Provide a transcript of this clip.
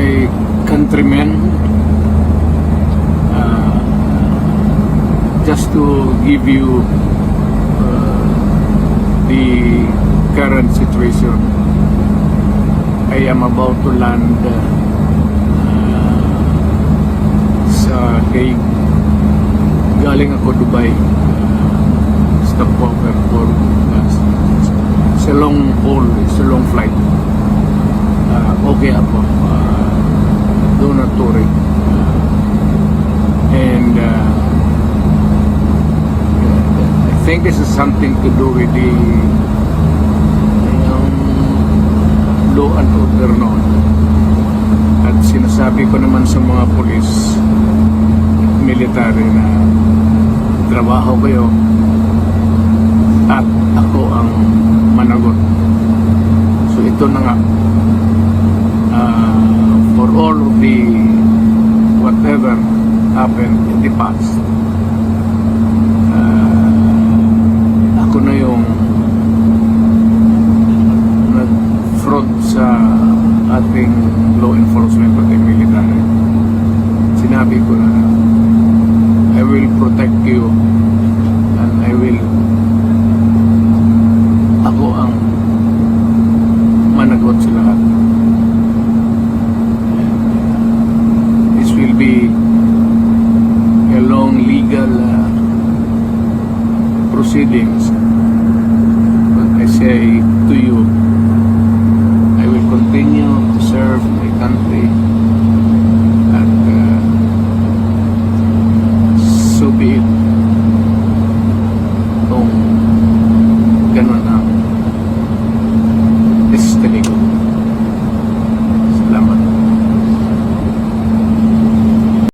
my countrymen, uh, just to give you uh, the current situation. I am about to land uh, sa Hague. Galing ako Dubai. Uh, stopover for uh, it's a long haul, it's long flight. Uh, okay ako. Uh, and uh, I think this is something to do with the um, law and order noon. At sinasabi ko naman sa mga polis at military na trabaho kayo at ako ang managot. So ito na nga for all of the whatever happened in the past. Uh, ako na yung nag-front sa ating law enforcement pati military. Sinabi ko na Cheio.